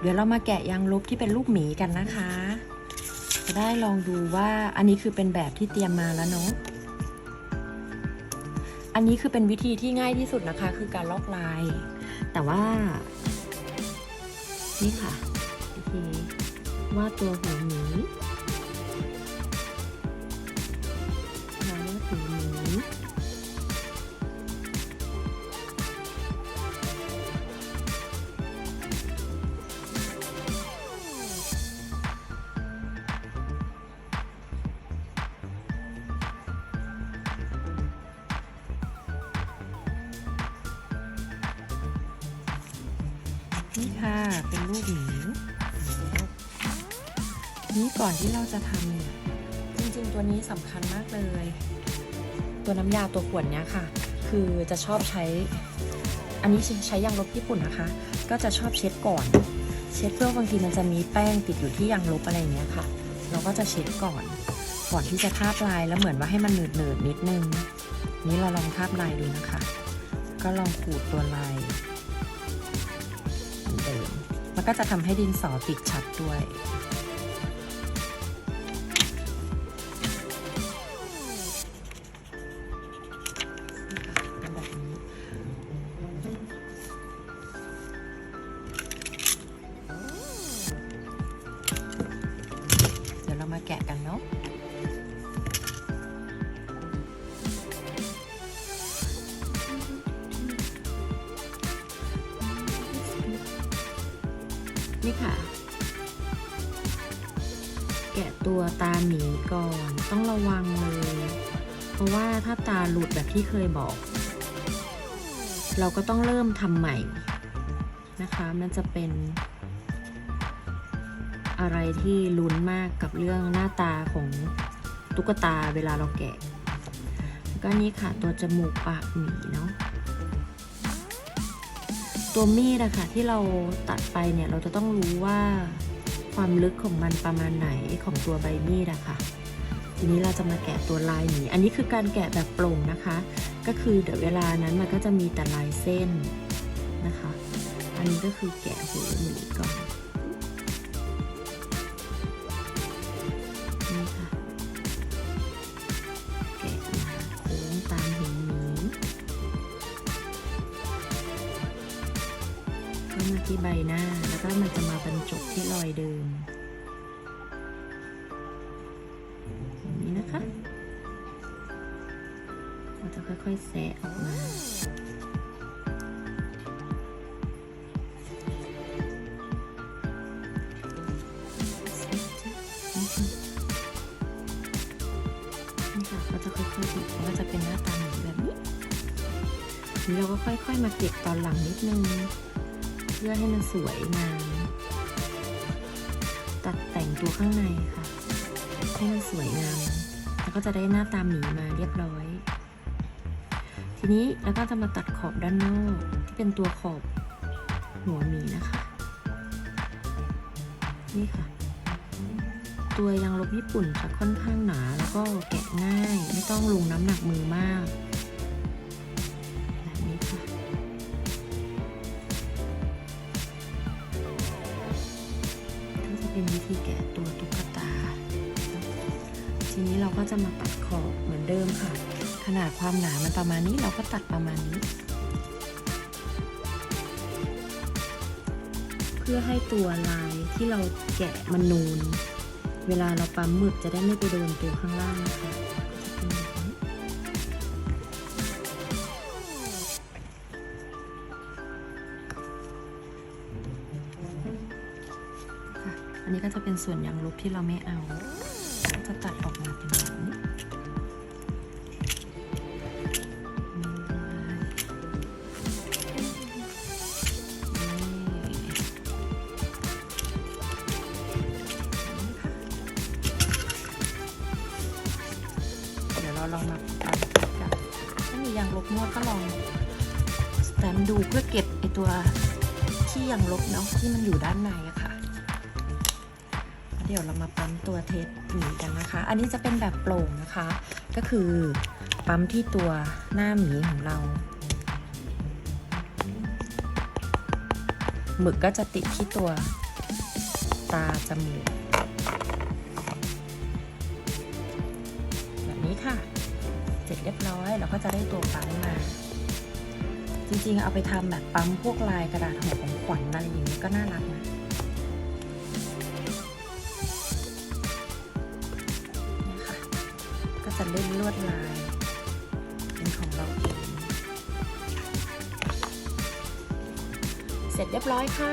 เดี๋ยวเรามาแกะยางลบที่เป็นลูกหมีกันนะคะ จะได้ลองดูว่าอันนี้คือเป็นแบบที่เตรียมมาแล้วเนาะ อันนี้คือเป็นวิธีที่ง่ายที่สุดนะคะ คือการลอกลาย แต่ว่า นี่ค่ะวิธีวาดตัวหัวหมีวาดหัวหมี นี่ค่ะเป็นลูกหมีนี่ก่อนที่เราจะทำเนี่ยจริงๆตัวนี้สำคัญมากเลย ตัวน้ำยาตัวขวดเนี้ยค่ะ คือจะชอบใช้ อันนี้ใช้ยางลบญี่ปุ่นนะคะ ก็จะชอบเช็ดก่อน เช็ดเพื่อบางทีมันจะมีแป้งติดอยู่ที่ยางลบอะไรเงี้ยค่ะ เราก็จะเช็ดก่อน ก่อนที่จะทาบลายแล้วเหมือนว่าให้มันหนืดเนืดๆนิดนึง นี่เราลองทาบลายดูนะคะ ก็ลองขูดตัวลาย เดิม มันก็จะทำให้ดินสอติดชัดด้วย เดี๋ยวเรามาแกะกันเนาะ นี่ค่ะ แกะตัวตาหมีก่อนต้องระวังเลย เพราะว่าถ้าตาหลุดแบบที่เคยบอก เราก็ต้องเริ่มทำใหม่นะคะ มันจะเป็นอะไรที่ลุ้นมากกับเรื่องหน้าตาของตุ๊กตาเวลาเราแกะ แล้วก็นี่ค่ะตัวจมูกปากหมีเนาะ ตัวมีดอะค่ะที่เราตัดไปเนี่ยเราจะต้องรู้ว่าความลึกของมันประมาณไหนของตัวใบมีดอะค่ะ ทีนี้เราจะมาแกะตัวลายหมีอันนี้คือการแกะแบบโปร่งนะคะ ก็คือเดี๋ยวเวลานั้นมันก็จะมีแต่ลายเส้นนะคะ อันนี้ก็คือแกะหัวหมีก่อน ก็มาที่ใบหน้า แล้วก็มันจะมาบรรจบที่รอยเดิมอย่างนี้นะคะเราจะค่อยๆแสะออกมาก็จะค่อยๆบิดก็จะเป็นหน้าตาแบบนี้เราก็ค่อย ๆ มาเก็บตอนหลังนิดนึง เพื่อให้มันสวยงามตัดแต่งตัวข้างในค่ะ ให้มันสวยงามแล้วก็จะได้หน้าตามหมีมาเรียบร้อย ทีนี้แล้วก็จะมาตัดขอบด้านนอกที่เป็นตัวขอบหัวหมีนะคะ นี่ค่ะ ตัวยางลบญี่ปุ่นจะค่อนข้างหนา แล้วก็แกะง่าย ไม่ต้องลงน้ำหนักมือมาก วิธีแกะตัวตุ๊กตา ทีนี้เราก็จะมาตัดขอบเหมือนเดิมค่ะ ขนาดความหนามันประมาณนี้เราก็ตัดประมาณนี้ เพื่อให้ตัวลายที่เราแกะมันนูน เวลาเราปั๊มหมึกจะได้ไม่ไปโดนตัวข้างล่างนะคะ อันนี้ก็จะเป็นส่วนยางลบที่เราไม่เอาก็จะตัดออกมาเป็นแบบนี้นี่เดี๋ยวเราลองมาตัดกันถ้ามียางลบนวดก็ลองสแตมป์ดูเพื่อเก็บไอตัวที่ยางลบเนาะที่มันอยู่ด้านในอะ เดี๋ยวเรามาปั๊มตัวเทปหมีกันนะคะ อันนี้จะเป็นแบบโปร่งนะคะ ก็คือปั๊มที่ตัวหน้าหมีของเราหมึกก็จะติดที่ตัวตาจมูกแบบนี้ค่ะ เสร็จเรียบร้อยเราก็จะได้ตัวปั๊มมา จริงๆเอาไปทำแบบปั๊มพวกลายกระดาษห่อของขวัญอะไรอย่างนี้ก็น่ารักนะ จะเล่นลวดลายเป็นของเราเอง เสร็จเรียบร้อยค่ะ